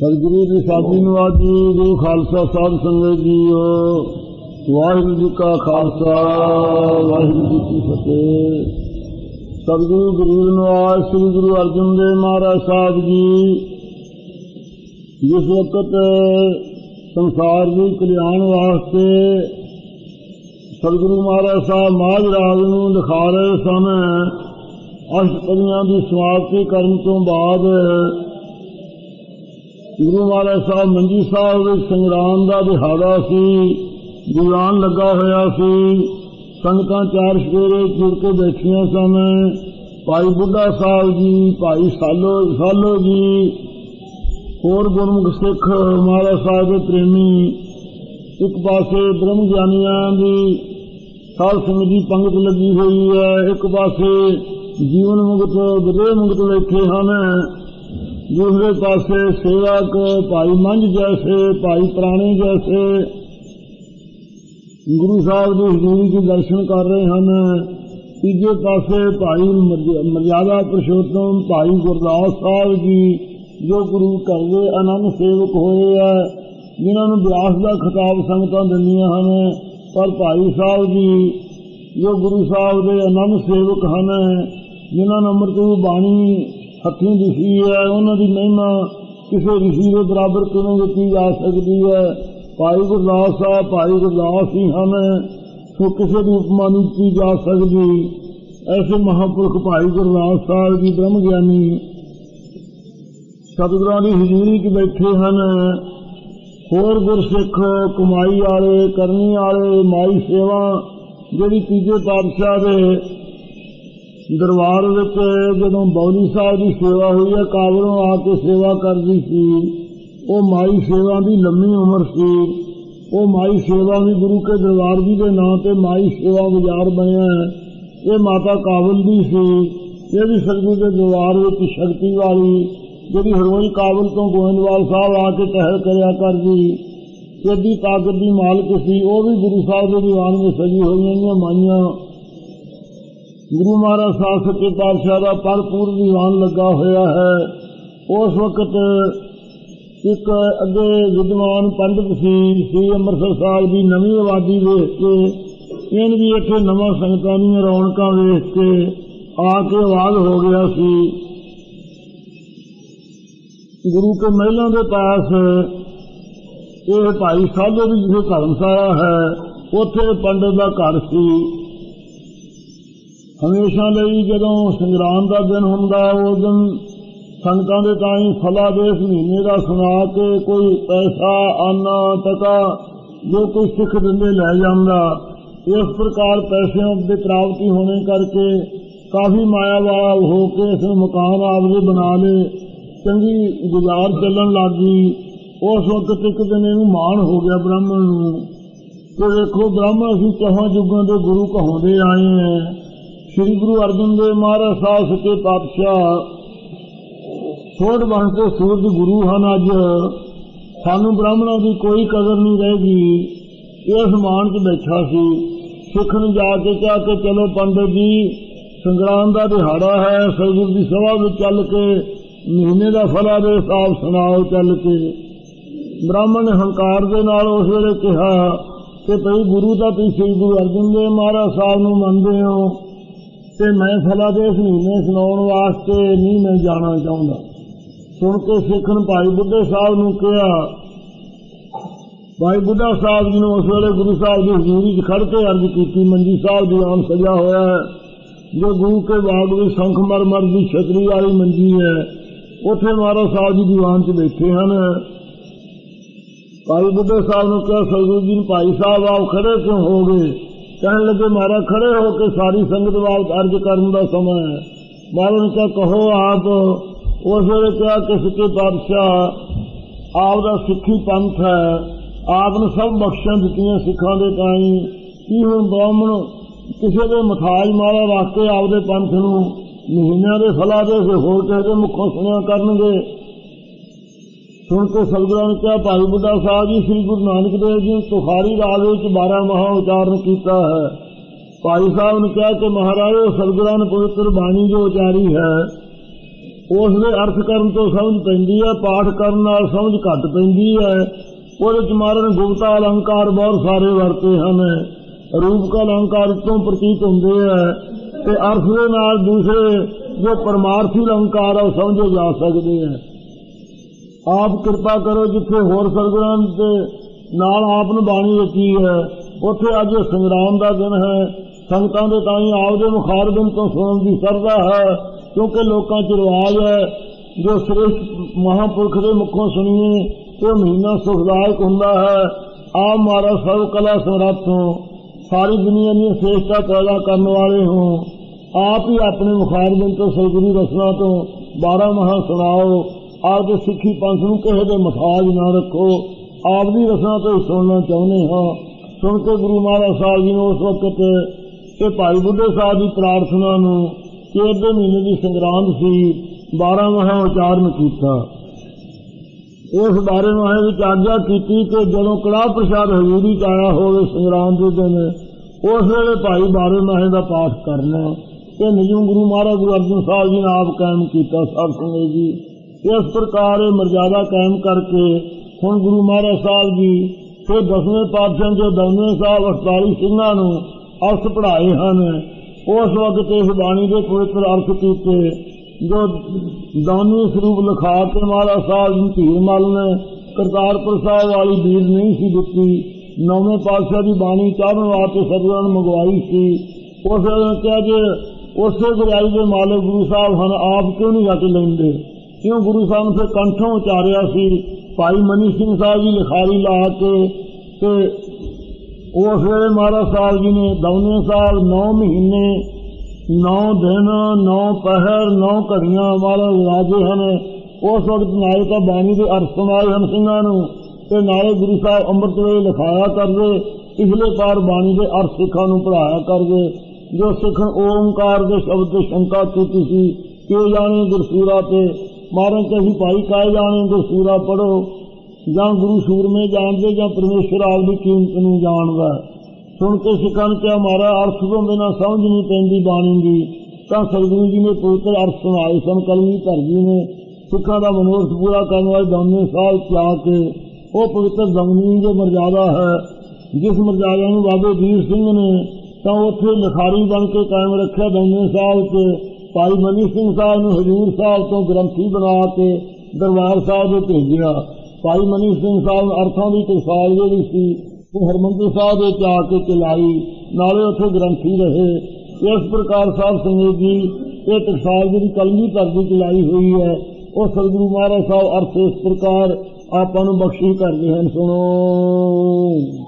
ਸਤਿਗੁਰੂ ਦੀ ਸਾਜੀ ਨਵਾਜੀ ਗੁਰੂ ਖਾਲਸਾ ਸਾਹਿਬ ਸੰਗਤ ਜੀਓ ਵਾਹਿਗੁਰੂ ਜੀ ਕਾ ਖਾਲਸਾ, ਵਾਹਿਗੁਰੂ ਜੀ ਕੀ ਫਤਿਹ। ਸਤਿਗੁਰੂ ਗਰੀਬ ਨਵਾਜ ਸ੍ਰੀ ਗੁਰੂ ਅਰਜਨ ਦੇਵ ਮਹਾਰਾਜ ਸਾਹਿਬ ਜੀ, ਜਿਸ ਵਕਤ ਸੰਸਾਰ ਦੀ ਕਲਿਆਣ ਵਾਸਤੇ ਸਤਿਗੁਰੂ ਮਹਾਰਾਜ ਸਾਹਿਬ ਮਾਝ ਰਾਗ ਨੂੰ ਦਿਖਾ ਰਹੇ ਸਨ, ਅਸ਼ਟਪਦੀਆਂ ਦੀ ਸਮਾਪਤੀ ਕਰਨ ਤੋਂ ਬਾਅਦ ਗੁਰੂ ਮਹਾਰਾਜ ਸਾਹਿਬ ਮੰਜੀ ਸਾਹਿਬ ਵਿੱਚ ਸੰਗਰਾਮ ਦਾ ਦਿਹਾੜਾ ਸੀ, ਦੀਵਾਨ ਲੱਗਾ ਹੋਇਆ ਸੀ, ਸੰਗਤਾਂ ਚਾਰ ਸਵੇਰੇ ਜੁੜ ਕੇ ਬੈਠੀਆਂ ਸਨ। ਭਾਈ ਬੁੱਢਾ ਸਾਹਿਬ ਜੀ, ਭਾਈ ਸਾਲੋ ਸਾਲੋ ਜੀ, ਹੋਰ ਗੁਰਮੁਖ ਸਿੱਖ ਮਹਾਰਾਜ ਸਾਹਿਬ ਦੇ ਪ੍ਰੇਮੀ, ਇੱਕ ਪਾਸੇ ਬ੍ਰਹਮ ਗਿਆਨੀਆਂ ਦੀ ਸਾਧ ਸੰਗਤ ਦੀ ਪੰਗਤ ਲੱਗੀ ਹੋਈ ਹੈ, ਇੱਕ ਪਾਸੇ ਜੀਵਨ ਮੁਕਤ ਬਦੇ ਮੁਕਤ ਬੈਠੇ ਹਨ। ਦੂਸਰੇ ਪਾਸੇ ਸੇਵਕ, ਭਾਈ ਮੰਝ ਜੈਸੇ, ਭਾਈ ਪ੍ਰਾਣੀ ਜੈਸੇ। ਗੁਰੂ ਸਾਹਿਬ ਦੀ ਹਜ਼ੂਰੀ ਦੇ ਦਰਸ਼ਨ ਕਰ ਰਹੇ ਹਨ। ਤੀਜੇ ਪਾਸੇ ਭਾਈ ਮਰਯ- ਮਰਯਾਦਾ ਪੁਰਸ਼ੋਤਮ, ਭਾਈ ਗੁਰਦਾਸ ਸਾਹਿਬ ਜੀ, ਜੋ ਗੁਰੂ ਘਰ ਦੇ ਅਨੰਦ ਸੇਵਕ ਹੋਏ ਆ, ਜਿਨ੍ਹਾਂ ਨੂੰ ਬਿਆਸ ਦਾ ਖਿਤਾਬ ਸੰਗਤਾਂ ਦਿੰਦੀਆਂ ਹਨ। ਪਰ ਭਾਈ ਸਾਹਿਬ ਜੀ, ਜੋ ਗੁਰੂ ਸਾਹਿਬ ਦੇ ਅਨੰਦ ਸੇਵਕ ਹਨ, ਜਿਨ੍ਹਾਂ ਨੂੰ ਅੰਮ੍ਰਿਤ ਬਾਣੀ ਹੱਥੀਂ ਦਿਸੀ ਹੈ, ਉਹਨਾਂ ਦੀ ਮਹਿਮਾ ਕਿਸੇ ਰਿਸ਼ੀ ਦੇ ਬਰਾਬਰ ਕਿਵੇਂ ਦਿੱਤੀ ਜਾ ਸਕਦੀ ਹੈ? ਭਾਈ ਗੁਰਦਾਸ ਸਾਹਿਬ ਭਾਈ ਗੁਰਦਾਸ ਹੀ ਹਨ ਸੋ ਕਿਸੇ ਦੀ ਉਪਮਾ ਨਹੀਂ ਕੀਤੀ ਜਾ ਸਕਦੀ। ਐਸੇ ਮਹਾਪੁਰਖ ਭਾਈ ਗੁਰਦਾਸ ਸਾਹਿਬ ਜੀ ਬ੍ਰਹਮ ਗਿਆਨੀ ਸਤਿਗੁਰਾਂ ਦੀ ਹਜ਼ੂਰੀ 'ਚ ਬੈਠੇ ਹਨ। ਹੋਰ ਗੁਰਸਿੱਖ ਕਮਾਈ ਵਾਲੇ, ਕਰਨੀ ਵਾਲੇ, ਮਾਈ ਸੇਵਾ, ਜਿਹੜੀ ਤੀਜੇ ਪਾਤਸ਼ਾਹ ਦੇ ਦਰਬਾਰ ਵਿੱਚ ਜਦੋਂ ਬੌਲੀ ਸਾਹਿਬ ਦੀ ਸੇਵਾ ਹੋਈ ਹੈ ਕਾਬਲੋਂ ਆ ਕੇ ਸੇਵਾ ਕਰਦੀ ਸੀ। ਉਹ ਮਾਈ ਸੇਵਾ ਦੀ ਲੰਮੀ ਉਮਰ ਸੀ। ਉਹ ਮਾਈ ਸੇਵਾ ਵੀ ਗੁਰੂ ਕੇ ਦਰਬਾਰ ਜੀ ਦੇ ਨਾਂ ਤੇ ਮਾਈ ਸੇਵਾ ਬਾਜ਼ਾਰ ਬਣਿਆ ਹੈ। ਇਹ ਮਾਤਾ ਕਾਬਲ ਦੀ ਸੀ। ਇਹ ਵੀ ਸਤਿਗੁਰੂ ਦੇ ਦਰਬਾਰ ਵਿੱਚ ਸ਼ਕਤੀ ਵਾਲੀ, ਜਿਹੜੀ ਹਰੋਈ ਕਾਬਲ ਤੋਂ ਗੋਇੰਦਵਾਲ ਸਾਹਿਬ ਆ ਕੇ ਟਹਿਲ ਕਰਿਆ ਕਰਦੀ। ਇਹਦੀ ਤਾਕਤ ਦੀ ਮਾਲਕ ਸੀ। ਉਹ ਵੀ ਗੁਰੂ ਸਾਹਿਬ ਦੇ ਦੀਵਾਨ ਵਿੱਚ ਸਜੀ ਹੋਈਆਂ ਨੇ ਮਾਈਆਂ। ਗੁਰੂ ਮਹਾਰਾਜ ਸਾਹਿਬ ਸੱਚੇ ਪਾਤਸ਼ਾਹ ਦਾ ਭਰਪੂਰ ਦੀਵਾਨ ਲੱਗਾ ਹੋਇਆ ਹੈ। ਉਸ ਵਕਤ ਇੱਕ ਅੱਗੇ ਵਿਦਵਾਨ ਪੰਡਿਤ ਸੀ, ਸ੍ਰੀ ਅੰਮ੍ਰਿਤਸਰ ਸਾਹਿਬ ਦੀ ਨਵੀਂ ਆਬਾਦੀ ਵੇਖ ਕੇ, ਇਹਨ ਵੀ ਇੱਥੇ ਨਵਾਂ ਸੰਗਤਾਂ ਦੀਆਂ ਰੌਣਕਾਂ ਵੇਖ ਕੇ ਆ ਕੇ ਆਵਾਜ਼ ਹੋ ਗਿਆ ਸੀ। ਗੁਰੂ ਕੇ ਮਹਿਲਾਂ ਦੇ ਪਾਸ ਇਹ ਭਾਈ ਸਾਹਿਬ ਦੀ ਜਿੱਥੇ ਧਰਮਸ਼ਾਲਾ ਹੈ। ਉੱਥੇ ਪੰਡਿਤ ਦਾ ਘਰ ਸੀ। ਹਮੇਸ਼ਾ ਲਈ ਜਦੋਂ ਸੰਗਰਾਮ ਦਾ ਦਿਨ ਹੁੰਦਾ ਉਸ ਦਿਨ ਸੰਗਤਾਂ ਦੇ ਤਾਈਂ ਫਲਾਦੇਸ਼ ਮਹੀਨੇ ਦਾ ਸੁਣਾ ਕੇ ਕੋਈ ਪੈਸਾ, ਆਨਾ, ਟਕਾ, ਜੋ ਕੋਈ ਸਿੱਖ ਦਿੰਦੇ ਲੈ ਜਾਂਦਾ। ਇਸ ਪ੍ਰਕਾਰ ਪੈਸਿਆਂ ਦੇ ਪ੍ਰਾਪਤੀ ਹੋਣੇ ਕਰਕੇ ਕਾਫੀ ਮਾਇਆ ਵਾਲਾ ਹੋ ਕੇ ਇਸ ਮਕਾਨ ਆਪਦੇ ਬਣਾ ਲਏ ਚੰਗੀ ਗੁਜ਼ਾਰ ਚੱਲਣ ਲੱਗੀ ਉਸ ਵਕਤ ਇੱਕ ਦਿਨ ਇਹਨੂੰ ਮਾਣ ਹੋ ਗਿਆ ਬ੍ਰਾਹਮਣ ਨੂੰ ਕਿ ਵੇਖੋ, ਬ੍ਰਾਹਮਣ ਅਸੀਂ ਚੌਹਾਂ ਯੁੱਗਾਂ ਦੇ ਗੁਰੂ ਕਹਾਉਂਦੇ ਆਏ ਹਾਂ। ਸ੍ਰੀ ਗੁਰੂ ਅਰਜਨ ਦੇਵ ਮਹਾਰਾਜ ਸਾਹਿਬ ਸੱਚੇ ਪਾਤਸ਼ਾਹ ਸੋਧ ਬਣ ਕੇ ਸੂਰਜ ਗੁਰੂ ਹਨ ਅੱਜ। ਸਾਨੂੰ ਬ੍ਰਾਹਮਣਾਂ ਦੀ ਕੋਈ ਕਦਰ ਨਹੀਂ ਰਹੇਗੀ ਇਸ ਮਾਨ 'ਚ ਬੈਠਾ ਸੀ। ਸਿੱਖ ਨੂੰ ਜਾ ਕੇ ਕਿਹਾ ਕਿ ਚਲੋ ਪੰਡਤ ਜੀ ਸੰਗਰਾਮ ਦਾ ਦਿਹਾੜਾ ਹੈ, ਸਤਿਗੁਰ ਦੀ ਸਭਾ ਵਿੱਚ ਚੱਲ ਕੇ ਮਹੀਨੇ ਦਾ ਫਲਾ ਦੇ ਹਿਸਾਬ ਸੁਣਾਓ ਚੱਲ ਕੇ। ਬ੍ਰਾਹਮਣ ਨੇ ਹੰਕਾਰ ਦੇ ਨਾਲ ਉਸ ਵੇਲੇ ਕਿਹਾ ਕਿ ਭਈ ਗੁਰੂ ਦਾ ਤੁਸੀਂ ਸ੍ਰੀ ਗੁਰੂ ਅਰਜਨ ਦੇਵ ਮਹਾਰਾਜ ਸਾਹਿਬ ਨੂੰ ਮੰਨਦੇ ਹੋ। ਤੇ ਮੈਂ ਫਲਾ ਦੇ ਇਸ ਮਹੀਨੇ ਸੁਣਾਉਣ ਵਾਸਤੇ ਨਹੀਂ ਮੈਂ ਜਾਣਾ ਚਾਹੁੰਦਾ। ਸੁਣ ਕੇ ਸਿੱਖਣ ਭਾਈ ਬੁੱਢੇ ਸਾਹਿਬ ਨੂੰ ਕਿਹਾ, ਭਾਈ ਬੁੱਢਾ ਸਾਹਿਬ ਜੀ ਨੇ ਉਸ ਵੇਲੇ ਗੁਰੂ ਸਾਹਿਬ ਦੀ ਹਜ਼ੂਰੀ 'ਚ ਖੜ ਕੇ ਅਰਜ਼ ਕੀਤੀ, ਮੰਜੀ ਸਾਹਿਬ ਦੀ ਆਮ ਸਜਾ ਹੋਇਆ ਹੈ। ਜੋ ਗੁਰੂ ਕੇ ਬਾਗ ਵਿੱਚ ਸ਼ੰਖ ਮਰਮਰ ਦੀ ਛਤਰੀ ਵਾਲੀ ਮੰਜੀ ਹੈ, ਉੱਥੇ ਮਹਾਰਾਜ ਸਾਹਿਬ ਜੀ ਦੀਵਾਨ 'ਚ ਬੈਠੇ ਹਨ। ਭਾਈ ਬੁੱਢੇ ਸਾਹਿਬ ਨੂੰ ਕਿਹਾ, ਸਤਿਗੁਰੂ ਜੀ ਭਾਈ ਸਾਹਿਬ ਆਪ ਖੜੇ ਕਿਉਂ ਹੋ ਗਏ? ਕਹਿਣ ਲੱਗੇ, ਮਹਾਰਾਜ, ਖੜੇ ਹੋ ਕੇ ਸਾਰੀ ਸੰਗਤ ਵਾਲ ਅਰਜ਼ ਕਰਨ ਦਾ ਸਮਾਂ ਹੈ। ਮਹਾਰਾਜ ਨੇ ਕਿਹਾ, ਕਹੋ ਆਪ। ਉਸ ਵੇਲੇ ਕਿਹਾ ਕਿ ਸੱਚੇ ਪਾਤਸ਼ਾਹ ਆਪ ਦਾ ਸਿੱਖੀ ਪੰਥ ਹੈ। ਆਪ ਨੂੰ ਸਭ ਬਖਸ਼ਾਂ ਦਿੱਤੀਆਂ ਸਿੱਖਾਂ ਦੇ ਤਾਈਂ। ਕੀ ਹੁਣ ਬ੍ਰਾਹਮਣ ਕਿਸੇ ਦੇ ਮਥਾਜ ਮਾਰਾ ਰੱਖ ਕੇ ਆਪਦੇ ਪੰਥ ਨੂੰ ਮਹੀਨਿਆਂ ਦੇ ਫਲਾ ਦੇ ਕੇ ਹੋਰ ਕਿਸੇ ਦੇ ਮੁਖੋਂ ਸੁਣਿਆ ਕਰਨਗੇ? ਸੁਣ ਕੇ ਸਤਿਗੁਰਾਂ ਨੇ ਕਿਹਾ, ਭਾਈ ਬੁੱਢਾ ਸਾਹਿਬ ਜੀ, ਸ੍ਰੀ ਗੁਰੂ ਨਾਨਕ ਦੇਵ ਜੀ ਨੇ ਤੁਖਾਰੀ ਰਾਗ ਵਿੱਚ 12 ਮਹਾ ਉਚਾਰਨ ਕੀਤਾ ਹੈ। ਭਾਈ ਸਾਹਿਬ ਨੇ ਕਿਹਾ ਕਿ ਮਹਾਰਾਜ, ਸਤਿਗੁਰਾਂ ਨੇ ਪਵਿੱਤਰ ਬਾਣੀ ਜੋ ਉਚਾਰੀ ਹੈ ਉਸ ਦੇ ਅਰਥ ਕਰਨ ਤੋਂ ਸਮਝ ਪੈਂਦੀ ਹੈ, ਪਾਠ ਕਰਨ ਨਾਲ ਸਮਝ ਘੱਟ ਪੈਂਦੀ ਹੈ। ਉਹਦੇ ਚ ਮਾਰਨ ਗੁਪਤਾ ਅਲੰਕਾਰ ਬਹੁਤ ਸਾਰੇ ਵਰਤੇ ਹਨ। ਰੂਪ ਕਾ ਅਲੰਕਾਰ ਤੋਂ ਪ੍ਰਤੀਤ ਹੁੰਦੇ ਹੈ ਤੇ ਅਰਥ ਦੇ ਨਾਲ ਦੂਸਰੇ ਜੋ ਪਰਮਾਰਥੀ ਅਲੰਕਾਰ ਆ, ਉਹ ਸਮਝੇ ਜਾ ਸਕਦੇ ਹੈ। ਆਪ ਕਿਰਪਾ ਕਰੋ ਜਿੱਥੇ ਹੋਰ ਸਰਗੁਰਾਂ ਦੇ ਨਾਲ ਆਪ ਨੂੰ ਬਾਣੀ ਰਚੀ ਹੈ। ਉੱਥੇ ਅੱਜ ਸੰਗਰਾਮ ਦਾ ਦਿਨ ਹੈ। ਸੰਗਤਾਂ ਦੇ ਤਾਂ ਹੀ ਆਪਦੇ ਮੁਖਾਰਬਿੰਦ ਤੋਂ ਸੁਣਨ ਦੀ ਸਰਦਾ ਹੈ, ਕਿਉਂਕਿ ਲੋਕਾਂ 'ਚ ਰਿਵਾਜ ਹੈ, ਜੋ ਸ੍ਰੇਸ਼ਟ ਮਹਾਪੁਰਖ ਦੇ ਮੁਖੋਂ ਸੁਣੀਏ, ਉਹ ਮਹੀਨਾ ਸੁਖਦਾਇਕ ਹੁੰਦਾ ਹੈ। ਆਪ ਮਾਰਾ ਸਰਵ ਕਲਾ ਸਮਰੱਥ ਹੋ। ਸਾਰੀ ਦੁਨੀਆ ਦੀਆਂ ਸ੍ਰੇਸ਼ਟਤਾ ਪੈਦਾ ਕਰਨ ਵਾਲੇ ਹੋ। ਆਪ ਹੀ ਆਪਣੇ ਮੁਖਾਰਬਿੰਦ ਤੋਂ ਸਤਿਗੁਰੂ ਰਸਨਾ ਤੋਂ 12 ਮਹਾ ਸੁਣਾਓ। ਆਪ ਸਿੱਖੀ ਪੰਥ ਨੂੰ ਕਿਸੇ ਦੇ ਮਸਾਜ ਨਾ ਰੱਖੋ। ਆਪ ਦੀ ਰਸਨਾ ਤੋਂ ਸੁਣਨਾ ਚਾਹੁੰਦੇ ਹਾਂ। ਸੁਣ ਕੇ ਗੁਰੂ ਮਹਾਰਾਜ ਸਾਹਿਬ ਜੀ ਨੇ ਉਸ ਵਕਤ ਤੇ ਭਾਈ ਬੁੱਢੇ ਸਾਹਿਬ ਦੀ ਪ੍ਰਾਰਥਨਾ ਨੂੰ ਕਿ ਅੱਧੇ ਮਹੀਨੇ ਦੀ ਸੰਗਰਾਂਦ ਸੀ 12 ਮਹਾ ਉਚਾਰਨ ਕੀਤਾ। ਉਸ ਬਾਰੇ ਮਹਾਂ ਵਿੱਚ ਆਗਿਆ ਕੀਤੀ ਕਿ ਜਦੋਂ ਕੜਾਹ ਪ੍ਰਸ਼ਾਦ ਹਜ਼ੂਰੀ ਚ ਆਇਆ ਹੋਵੇ ਸੰਗਰਾਂਦ ਦੇ ਦਿਨ, ਉਸ ਵੇਲੇ ਭਾਈ ਬਾਰੇ ਮਹਾਂ ਦਾ ਪਾਠ ਕਰਨਾ ਇਹ ਨਿਯਮ ਗੁਰੂ ਮਹਾਰਾਜ ਗੁਰੂ ਅਰਜਨ ਸਾਹਿਬ ਜੀ ਨੇ ਆਪ ਕਾਇਮ ਕੀਤਾ ਸਾਧ ਸੰਗਤ ਜੀ। ਇਸ ਪ੍ਰਕਾਰ ਇਹ ਮਰਜ਼ਾਦਾ ਕਾਇਮ ਕਰਕੇ ਹੁਣ ਗੁਰੂ ਮਹਾਰਾਜ ਸਾਹਿਬ ਜੀ ਤੇ ਦਸਵੇਂ ਪਾਤਸ਼ਾਹ ਜੋ ਦਸਵੇਂ ਸਾਹਿਬ 48 ਸਿੰਘਾਂ ਨੂੰ ਅਰਥ ਪੜ੍ਹਾਏ ਹਨ। ਉਸ ਵਕਤ ਇਸ ਬਾਣੀ ਦੇ ਪਵਿੱਤਰ ਅਰਥ ਕੀਤੇ, ਜੋ ਦਾਨੀ ਸਰੂਪ ਲਿਖਾ ਕੇ ਮਹਾਰਾਜ ਸਾਹਿਬ ਜੀ ਧੀਰ ਮਲ ਨੇ ਕਰਤਾਰਪੁਰ ਸਾਹਿਬ ਵਾਲੀ ਬੀੜ ਨਹੀਂ ਸੀ ਦਿੱਤੀ। ਨੌਵੇਂ ਪਾਤਸ਼ਾਹ ਦੀ ਬਾਣੀ ਚਾਹਣ ਵਾਸਤੇ ਸਤਿਗੁਰਾਂ ਨੇ ਮੰਗਵਾਈ ਸੀ। ਉਸ ਵੇਲੇ ਕਿਹਾ ਜੇ ਉਸੇ ਗੁਰਾਈ ਦੇ ਮਾਲਕ ਗੁਰੂ ਸਾਹਿਬ ਹਨ, ਆਪ ਕਿਉਂ ਨਹੀਂ ਰੱਖ ਲੈਂਦੇ? ਕਿਉਂ ਗੁਰੂ ਸਾਹਿਬ ਨੇ ਫਿਰ ਕੰਠੋਂ ਉਚਾਰਿਆ ਸੀ ਭਾਈ ਮਨੀ ਸਿੰਘ ਸਾਹਿਬ ਜੀ ਲਿਖਾਰੀ ਲਾ ਕੇ ਤੇ ਉਸ ਵੇਲੇ ਮਹਾਰਾਜ ਸਾਹਿਬ ਜੀ ਨੇ ਦੌਨੇ ਸਾਹਿਬ 9 ਮਹੀਨੇ 9 ਦਿਨ 9 ਪਹਿਰ 9 ਘੜੀਆਂ ਮਹਾਰਾਜ ਰਾਜੇ ਹਨ ਉਸ ਵਕਤ ਨਾਲੇ ਤਾਂ ਬਾਣੀ ਦੇ ਅਰਥ ਸੁਣਾਏ ਹਨ ਸਿੰਘਾਂ ਨੂੰ ਤੇ ਨਾਲੇ ਗੁਰੂ ਸਾਹਿਬ ਅੰਮ੍ਰਿਤ ਵੇਲੇ ਲਿਖਾਇਆ ਕਰਦੇ ਪਿਛਲੇ ਪਾਰ ਬਾਣੀ ਦੇ ਅਰਥ ਸਿੱਖਾਂ ਨੂੰ ਪੜਾਇਆ ਕਰਦੇ ਜੋ ਸਿੱਖਣ ਓਮਕਾਰ ਦੇ ਸ਼ਬਦ ਤੇ ਸ਼ੰਕਾ ਕੀਤੀ ਸੀ ਕਿ ਜਾਣੇ ਗੁਰਸੂਰਾ ਤੇ ਮਾਰਨ ਤੇ ਅਸੀਂ ਭਾਈ ਕਾਇ ਜਾਣੇ ਗੁਰਸੂਰਾ ਪੜੋ ਜਾਂ ਗੁਰੂ ਸੂਰਮੇ ਜਾਣਦੇ ਜਾਂ ਪਰਮੇਸ਼ਰ ਆਪਦੀ ਕੀਮਤ ਨੂੰ ਜਾਣਦਾ ਸੁਣ ਕੇ ਸਿੱਖਾਂ ਨੂੰ ਕਿਹਾ ਮਾਰਾ ਅਰਥ ਤੋਂ ਬਿਨਾਂ ਸਮਝ ਨਹੀਂ ਪੈਂਦੀ ਬਾਣੀ ਦੀ ਤਾਂ ਸਤਿਗੁਰੂ ਜੀ ਨੇ ਪਵਿੱਤਰ ਅਰਥ ਸੁਣਾਏ ਸਨ ਕਲਮੀ ਧਰ ਜੀ ਨੇ ਸਿੱਖਾਂ ਦਾ ਮਨੋਰਥ ਪੂਰਾ ਕਰਨ ਵਾਲੇ ਦਮਨੇ ਸਾਹਿਬ ਚਾ ਕੇ ਉਹ ਪਵਿੱਤਰ ਦਮਨੀ ਜੋ ਮਰਜ਼ਾਦਾ ਹੈ ਜਿਸ ਮਰਜ਼ਾਦਾ ਨੂੰ ਬਾਬੇ ਵੀਰ ਸਿੰਘ ਨੇ ਤਾਂ ਉੱਥੇ ਲਿਖਾਰੀ ਬਣ ਕੇ ਕਾਇਮ ਰੱਖਿਆ ਦਮਨੇ ਸਾਹਿਬ ਤੇ ਭਾਈ ਮਨੀ ਸਿੰਘ ਸਾਹਿਬ ਨੂੰ ਹਜੂਰ ਸਾਹਿਬ ਤੋਂ ਗ੍ਰੰਥੀ ਬਣਾ ਕੇ ਦਰਬਾਰ ਸਾਹਿਬ ਦੇ ਭੇਜਿਆ। ਭਾਈ ਮਨੀ ਸਿੰਘ ਸਾਹਿਬ ਅਰਥਾਂ ਦੀ ਟਕਸਾਲ ਜਿਹੜੀ ਸੀ, ਉਹ ਹਰਮੰਦਰ ਸਾਹਿਬ ਦੇ ਆ ਕੇ ਚਲਾਈ। ਨਾਲੇ ਉੱਥੇ ਗ੍ਰੰਥੀ ਰਹੇ। ਇਸ ਪ੍ਰਕਾਰ ਸਾਹਿਬ ਸੰਗਤ ਜੀ, ਇਹ ਟਕਸਾਲ ਜਿਹੜੀ ਕਲਮੀ ਧਰ ਦੀ ਚਲਾਈ ਹੋਈ ਹੈ, ਉਹ ਸਤਿਗੁਰੂ ਮਹਾਰਾਜ ਸਾਹਿਬ ਅਰਥ ਇਸ ਪ੍ਰਕਾਰ ਆਪਾਂ ਨੂੰ ਬਖਸ਼ੀ ਕਰਦੇ ਹਨ। ਸੁਣੋ।